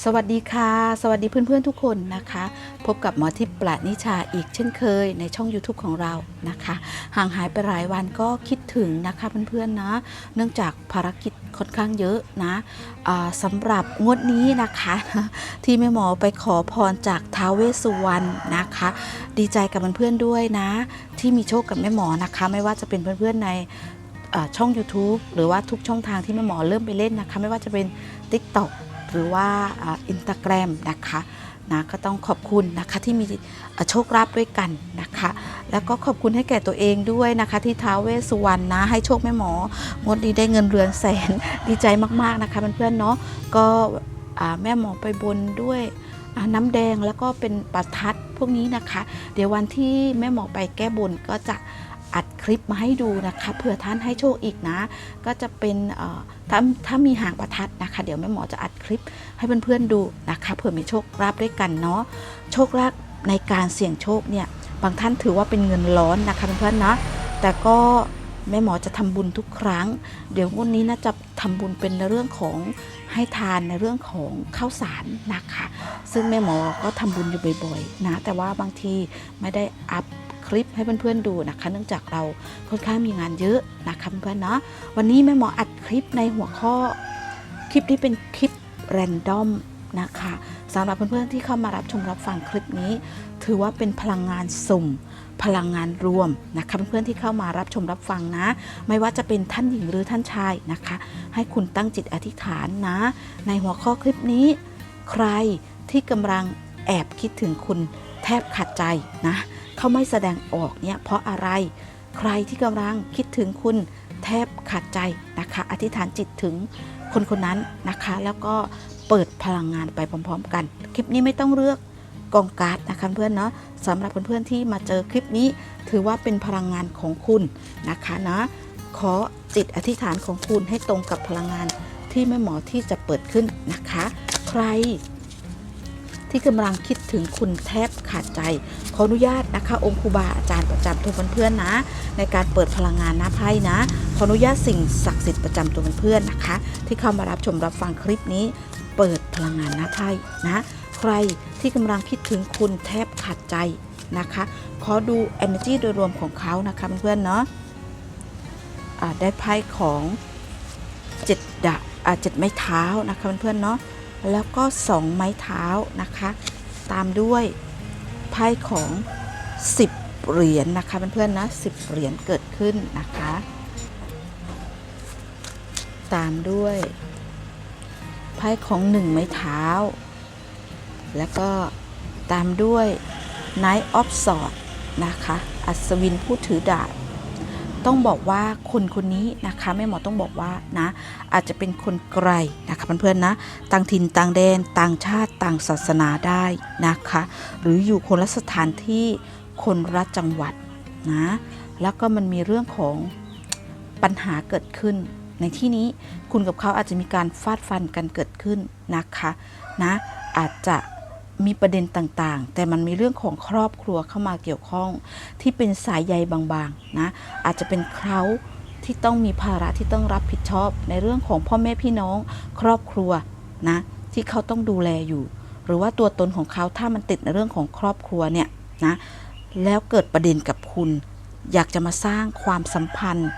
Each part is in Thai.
สวัสดีค่ะ สวัสดีเพื่อนๆทุกคนนะคะ พบกับหมอทิพย์ปราดนิชาอีกเช่นเคยในช่อง YouTube ของเรานะคะ ห่างหายไปหลายวันก็คิดถึงนะคะเพื่อนๆนะ เนื่องจากภารกิจค่อนข้างเยอะนะอ่าสำหรับงวดนี้นะคะ ที่แม่หมอไปขอพรจากท้าวเวสสุวรรณนะคะ ดีใจกับเพื่อนๆด้วยนะ ที่มีโชคกับแม่หมอนะคะ ไม่ว่าจะเป็นเพื่อนๆในอ่าช่อง YouTube หรือว่าทุกช่องทางที่แม่หมอเริ่มไปเล่นนะคะ ไม่ว่าจะเป็น TikTok หรือว่าอินสตาแกรมนะคะนะก็ต้องขอบคุณนะคะที่มีโชคลาภด้วยกันนะคะ แล้วก็ขอบคุณให้แก่ตัวเองด้วยนะคะ ที่ท้าวเวสสุวรรณนะให้โชคแม่หมองดนี้ได้เงินเรือนแสนดีใจมากๆนะคะเพื่อนๆเนาะก็แม่หมอไปบนด้วยน้ำแดงแล้วก็เป็นประทัดพวกนี้นะคะ เดี๋ยววันที่แม่หมอไปแก้บนก็จะ อัดคลิปมาให้ดูนะคะเผื่อท่านให้โชคอีกนะ ก็จะเป็นถ้าถ้ามีหางประทัดนะคะ เดี๋ยวแม่หมอจะอัดคลิปให้เพื่อนๆดูนะคะเผื่อมีโชคลาภด้วยกันเนาะโชคลาภในการเสี่ยงโชคเนี่ยบางท่านถือว่าเป็นเงินร้อนนะคะเพื่อนๆนะแต่ก็แม่หมอจะทำบุญทุกครั้ง เดี๋ยววันนี้น่าจะทำบุญเป็นในเรื่องของให้ทานในเรื่องของข้าวสารนะคะ ซึ่งแม่หมอก็ทำบุญอยู่บ่อยๆนะ แต่ว่าบางทีไม่ได้อัพ คลิปให้เพื่อนๆดูนะคะ เนื่องจากเราค่อนข้างมีงานเยอะนะคะเพื่อนๆเนาะวันนี้แม่หมออัดคลิปในหัวข้อคลิปนี้เป็นคลิปแรนดอมนะคะสำหรับเพื่อนๆที่เข้ามารับชมรับฟังคลิปนี้ ถือว่าเป็นพลังงานสุ่มพลังงานรวมนะคะเพื่อนๆที่เข้ามารับชมรับฟังนะ ไม่ว่าจะเป็นท่านหญิงหรือท่านชายนะคะ ให้คุณตั้งจิตอธิษฐานนะ ในหัวข้อคลิปนี้ ใครที่กำลังแอบคิดถึงคุณแทบขาดใจนะ เขาไม่แสดงออกเนี่ยเพราะอะไร ใครที่กำลังคิดถึงคุณแทบขาดใจนะคะ อธิษฐานจิตถึงคนคนนั้นนะคะ แล้วก็เปิดพลังงานไปพร้อม ๆ กัน คลิปนี้ไม่ต้องเลือกกองการ์ดนะคะเพื่อนเนาะสำหรับเพื่อนๆที่มาเจอคลิปนี้ ถือว่าเป็นพลังงานของคุณนะคะนะขอจิตอธิษฐานของคุณให้ตรงกับพลังงานที่แม่หมอที่จะเปิดขึ้นนะคะ ใคร ที่กำลังคิดถึงคุณแทบขาดใจ ขออนุญาตนะคะ องค์ครูบาอาจารย์ประจำตัวเพื่อนๆนะ ในการเปิดพลังงานหน้าไพ่นะ ขออนุญาตสิ่งศักดิ์สิทธิ์ประจำตัวเพื่อนๆนะคะ ที่เข้ามารับชมรับฟังคลิปนี้ เปิดพลังงานหน้าไพ่นะ ใครที่กำลังคิดถึงคุณแทบขาดใจนะคะ ขอดู energy โดยรวมของเขานะคะเพื่อนๆเนาะได้ไพ่ของเจ็ดดาบอ่าเจ็ดไม้เท้านะคะเพื่อนๆเนาะ แล้วก็ 2 ไม้เท้านะคะ ตามด้วยไพ่ของ 10 เหรียญนะคะเพื่อนๆนะ 10 เหรียญเกิดขึ้นนะคะ ตามด้วยไพ่ของ 1 ไม้เท้า แล้วก็ตามด้วย Knight of Swords นะคะ อัศวินผู้ถือดาบ ต้องบอกว่าคนคนนี้นะคะแม่หมอต้องบอกว่านะอาจจะเป็นคนไกลนะคะเพื่อนๆนะต่างถิ่นต่างแดนต่างชาติต่างศาสนาได้นะคะ หรืออยู่คนละสถานที่คนละจังหวัดนะแล้วก็มันมีเรื่องของปัญหาเกิดขึ้น ในที่นี้คุณกับเขาอาจจะมีการฟาดฟันกันเกิดขึ้นนะคะนะอาจจะ มีประเด็นต่างๆ แต่มันมีเรื่องของครอบครัวเข้ามาเกี่ยวข้อง ที่เป็นสายใยบางๆนะอาจจะเป็นเขาที่ต้องมีภาระที่ต้องรับผิดชอบ ในเรื่องของพ่อแม่พี่น้องครอบครัวนะที่เขาต้องดูแลอยู่ หรือว่าตัวตนของเขาถ้ามันติดในเรื่องของครอบครัวเนี่ยนะแล้วเกิดประเด็นกับคุณ อยากจะมาสร้างความสัมพันธ์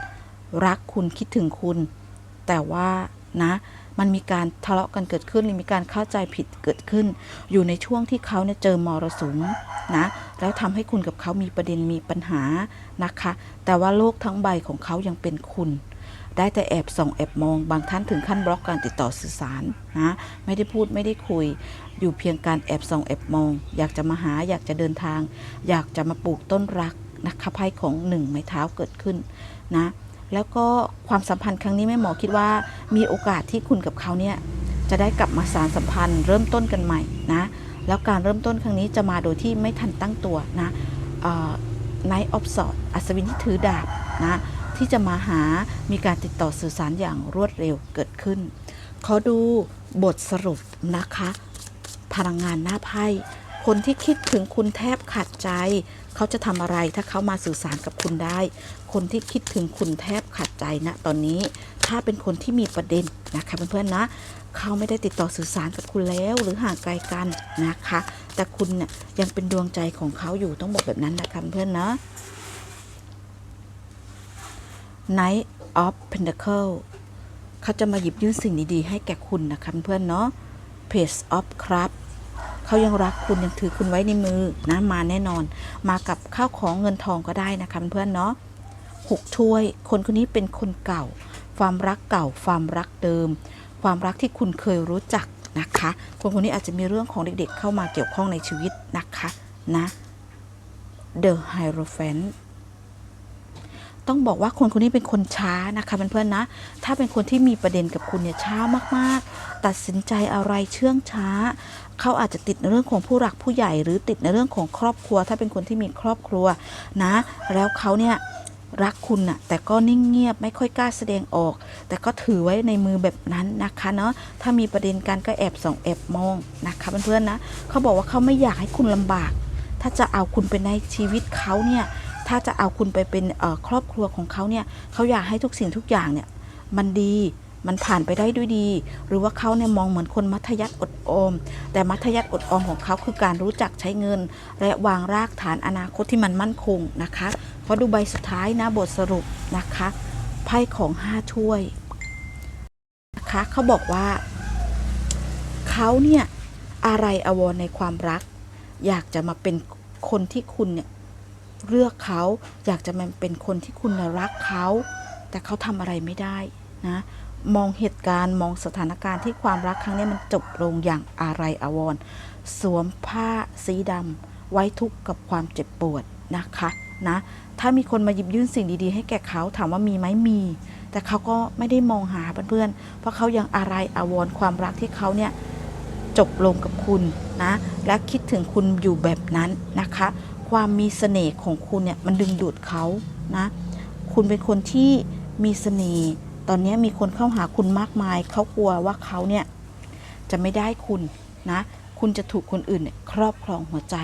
รักคุณคิดถึงคุณ แต่ว่านะ มันมีการทะเลาะกันเกิดขึ้นหรือมีการเข้าใจผิดเกิดขึ้น อยู่ในช่วงที่เขาเนี่ยเจอมรสุมนะแล้วทำให้คุณกับเขามีประเด็นมีปัญหานะคะ แต่ว่าโลกทั้งใบของเขายังเป็นคุณ ได้แต่แอบส่องแอบมองบางท่านถึงขั้นบล็อกการติดต่อสื่อสารนะไม่ได้พูดไม่ได้คุย อยู่เพียงการแอบส่องแอบมอง อยากจะมาหาอยากจะเดินทาง อยากจะมาปลูกต้นรักนะคะไพ่ของหนึ่งไม้เท้าเกิดขึ้นนะ แล้วก็ความสัมพันธ์ครั้งนี้แม่หมอคิดว่ามีโอกาสที่คุณกับเขาเนี่ยจะได้กลับมาสารสัมพันธ์ เริ่มต้นกันใหม่นะแล้วการเริ่มต้นครั้งนี้จะมาโดยที่ไม่ทันตั้งตัวนะไนท์ออฟสอดอัศวินที่ถือดาบนะที่จะมาหามีการติดต่อสื่อสารอย่างรวดเร็วเกิดขึ้น ขอดูบทสรุปนะคะ พลังงานหน้าไพ่ คนที่คิดถึงคุณแทบขาดใจ เขาจะทำอะไรถ้าเขามาสื่อสารกับคุณได้ คนที่คิดถึงคุณแทบขาดใจณตอนนี้ ถ้าเป็นคนที่มีประเด็นนะคะเพื่อนๆนะเขาไม่ได้ติดต่อสื่อสารกับคุณแล้วหรือห่างไกลกันนะคะ แต่คุณเนี่ยยังเป็นดวงใจของเขาอยู่ต้องบอกแบบนั้นนะคะเพื่อนๆนะ Knight of Pentacle เขาจะมาหยิบยื่นสิ่งดีๆ ให้แก่คุณนะคะเพื่อนๆเนาะ Page of Cup เขายังรักคุณยังถือคุณไว้ในมือนะมาแน่นอน มากับข้าวของเงินทองก็ได้นะคะเพื่อนเนาะหกถ้วย คนคนนี้เป็นคนเก่า ความรักเก่า ความรักเดิม ความรักที่คุณเคยรู้จักนะคะ คนคนนี้อาจจะมีเรื่องของเด็กๆ เข้ามาเกี่ยวข้องในชีวิตนะคะนะ The Hierophant ต้องบอกว่าคนคนนี้เป็นคนช้านะคะเพื่อนๆนะ ถ้าเป็นคนที่มีประเด็นกับคุณเนี่ยช้ามากๆ ตัดสินใจอะไรเชื่องช้า เขาอาจจะติดในเรื่องของผู้หลักผู้ใหญ่ หรือติดในเรื่องของครอบครัว ถ้าเป็นคนที่มีครอบครัวนะ แล้วเขาเนี่ยรักคุณน่ะแต่ก็นิ่งเงียบไม่ค่อยกล้าแสดงออก แต่ก็ถือไว้ในมือแบบนั้นนะคะเนาะถ้ามีประเด็นกันก็แอบส่องแอบมองนะคะเพื่อนๆนะเขาบอกว่าเขาไม่อยากให้คุณลำบาก ถ้าจะเอาคุณไปในชีวิตเขาเนี่ย ถ้าจะเอาคุณไปเป็นครอบครัวของเขาเนี่ยเขาอยากให้ทุกสิ่งทุกอย่างเนี่ยมันดีมันผ่านไปได้ด้วยดี หรือว่าเขาเนี่ยมองเหมือนคนมัธยัติอดออม แต่มัธยัติอดออมของเขาคือการรู้จักใช้เงิน และวางรากฐานอนาคตที่มันมั่นคงนะคะเพราะดูใบสุดท้ายนะบทสรุปนะคะไพ่ของห้าถ้วยนะคะเขาบอกว่าเขาเนี่ยอะไรอาวรในความรัก อยากจะมาเป็นคนที่คุณเนี่ย เลือกเขา อยากจะมาเป็นคนที่คุณรักเขา แต่เขาทำอะไรไม่ได้นะมองเหตุการณ์มองสถานการณ์ที่ความรักครั้งนี้มันจบลงอย่างอะไรอาวรสวมผ้าสีดำไว้ทุกข์กับความเจ็บปวดนะคะนะถ้ามีคนมาหยิบยื่นสิ่งดีๆ ให้แก่เขาถามว่ามีไหมมี แต่เขาก็ไม่ได้มองหาเพื่อนๆเพราะเขายังอะไรอาวรความรักที่เขาเนี่ยจบลงกับคุณนะและคิดถึงคุณอยู่แบบนั้นนะคะ ความมีเสน่ห์ของคุณเนี่ยมันดึงดูดเขานะคุณเป็นคนที่มีเสน่ห์ตอนนี้มีคนเข้าหาคุณมากมาย เขากลัวว่าเขาเนี่ยจะไม่ได้คุณนะคุณจะถูกคนอื่นเนี่ยครอบครองหัวใจ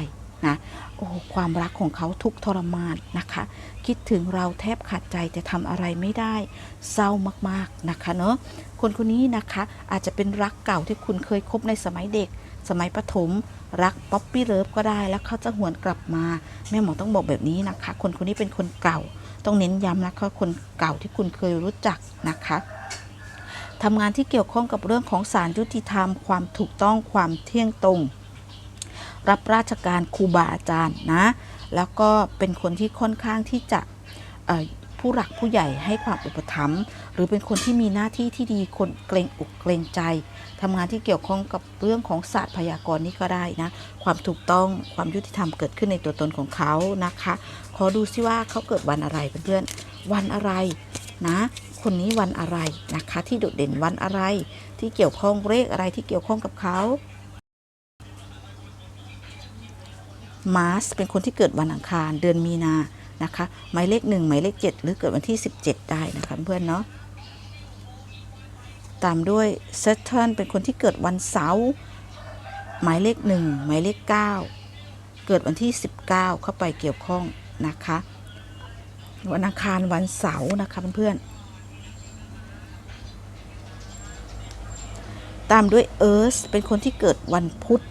นะโอ้ความรักของเขาทุกทรมานนะคะ คิดถึงเราแทบขาดใจแต่ทำอะไรไม่ได้ เศร้ามากๆนะคะเนาะคนคนนี้นะคะอาจจะเป็นรักเก่าที่คุณเคยคบในสมัยเด็ก สมัยประถมรักป๊อปปี้เลิฟก็ได้แล้วเขาจะหวนกลับมา แม่หมอต้องบอกแบบนี้นะคะ คนคนนี้เป็นคนเก่า ต้องเน้นย้ำนะคะคนเก่าที่คุณเคยรู้จักนะคะทำงานที่เกี่ยวข้องกับเรื่องของศาลยุติธรรม ความถูกต้องความเที่ยงตรง รับราชการครูบาอาจารย์นะ แล้วก็เป็นคนที่ค่อนข้างที่จะ ผู้หลักผู้ใหญ่ให้ความอุปถัมภ์หรือเป็นคนที่มีหน้าที่ที่ดีคนเกรงอกเกรงใจทำงานที่เกี่ยวข้องกับเรื่องของศาสตร์พยากรณ์นี่ก็ได้นะความถูกต้องความยุติธรรมเกิดขึ้นในตัวตนของเขานะคะ ขอดูซิว่าเขาเกิดวันอะไรเพื่อนๆวันอะไรนะคนนี้วันอะไรนะคะ ที่โดดเด่นวันอะไรที่เกี่ยวข้องเลขอะไรที่เกี่ยวข้องกับเขามาร์สเป็นคนที่เกิดวันอังคารเดือนมีนา นะคะหมายเลขหนึ่งหมายเลขเจ็ดหรือเกิดวันที่ 17 ได้นะคะเพื่อนเนาะตามด้วยเซ t เทิเป็นคนที่เกิดวันเสาร์หมายเลขหนึ่งหมายเลขเก้าเกิดวันที่ 19 เข้าไปเกี่ยวข้องนะคะ วันอังคารวันเสาร์นะคะเพื่อนๆตามด้วยเอิร์ธเป็นคนที่เกิดวันพุธ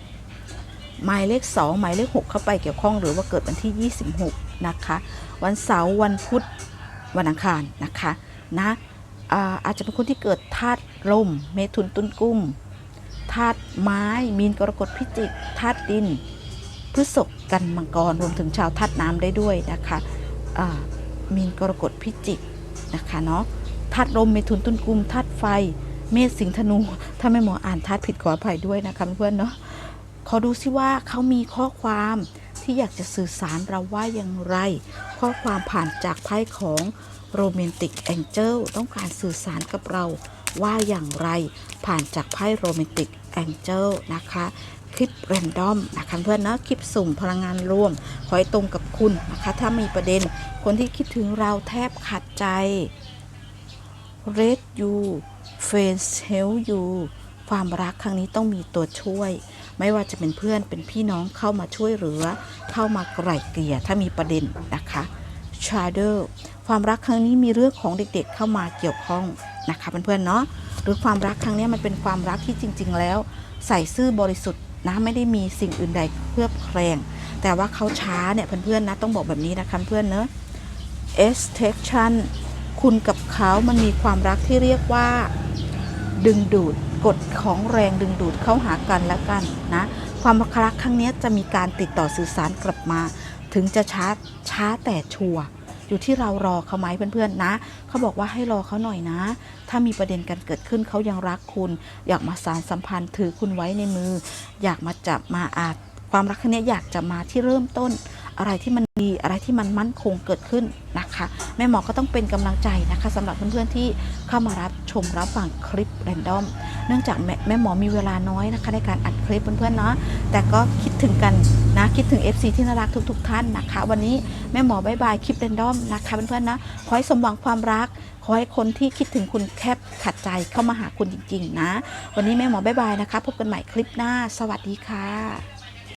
หมายเลข 2 หมายเลข 6 เข้าไปเกี่ยวข้องหรือว่าเกิดวันที่ 26 นะคะ วันเสาร์วันพุธวันอังคารนะคะนะอาอาจจะเป็นคนที่เกิดธาตุลม เมถุนตุลกุมธาตุไม้ มีนกรกฎพิจิกธาตุดินพฤษภกันมังกรรวมถึงชาวธาตุน้ำได้ด้วยนะคะมีนกรกฎพิจิกนะคะเนาะธาตุลมเมถุนตุลกุมธาตุไฟ เมษสิงธนู ถ้าไม่หมออ่านธาตุผิดขออภัยด้วยนะคะเพื่อนเนาะ ขอดูซิว่าเขามีข้อความที่อยากจะสื่อสารเราว่าอย่างไร ข้อความผ่านจากไพ่ของโรแมนติกแองเจิลต้องการสื่อสารกับเราว่าอย่างไร ผ่านจากไพ่โรแมนติกแองเจิลนะคะคลิปแรนดอมนะคะเพื่อนเนาะคลิปสุ่มพลังงานรวม ขอให้ตรงกับคุณนะคะ ถ้ามีประเด็นคนที่คิดถึงเราแทบขาดใจ Red you friends help you ความรักครั้งนี้ต้องมีตัวช่วย ไม่ว่าจะเป็นเพื่อนเป็นพี่น้องเข้ามาช่วยเหลือ เข้ามาไกล่เกลี่ยถ้ามีประเด็นนะคะ Shadow ความรักครั้งนี้มีเรื่องของเด็กๆเข้ามาเกี่ยวข้องนะคะเพื่อนๆเนาะหรือความรักครั้งนี้มันเป็นความรักที่จริง ๆ แล้ว ใส่ซื่อบริสุทธิ์นะไม่ได้มีสิ่งอื่นใดเคลือบแคลงแต่ว่าเขาช้าเนี่ยเพื่อนๆนะต้องบอกแบบนี้นะคะเพื่อนเนอะ extension คุณกับเขามันมีความรักที่เรียกว่า ดึงดูด กฎของแรงดึงดูดเข้าหากันและกันนะ ความรักครั้งนี้จะมีการติดต่อสื่อสารกลับมา ถึงจะช้าช้าแต่ชัวร์อยู่ที่เรารอเขาไหมเพื่อนๆนะ เขาบอกว่าให้รอเขาหน่อยนะ ถ้ามีประเด็นกันเกิดขึ้นเขายังรักคุณ อยากมาสารสัมพันธ์ถือคุณไว้ในมือ อยากมาจับมาอาจความรักครั้งนี้อยากจะมาที่เริ่มต้น อะไรที่มันดีอะไรที่มันมั่นคงเกิดขึ้นนะคะ แม่หมอก็ต้องเป็นกำลังใจนะคะสำหรับเพื่อนๆที่เข้ามารับชมรับฟังคลิปแรนดอม เนื่องจากแม่แม่หมอมีเวลาน้อยนะคะ ในการอัดคลิปเพื่อนๆเนาะแต่ก็คิดถึงกันนะคิดถึง FC ที่น่ารักทุก ๆ ท่านนะคะ วันนี้แม่หมอบายบายคลิปแรนดอมนะคะเพื่อนๆนะขอให้สมหวังความรักขอให้คนที่คิดถึงคุณแคบขัดใจเข้ามาหาคุณจริง ๆ นะ วันนี้แม่หมอบายบายนะคะ พบกันใหม่คลิปหน้า สวัสดีค่ะ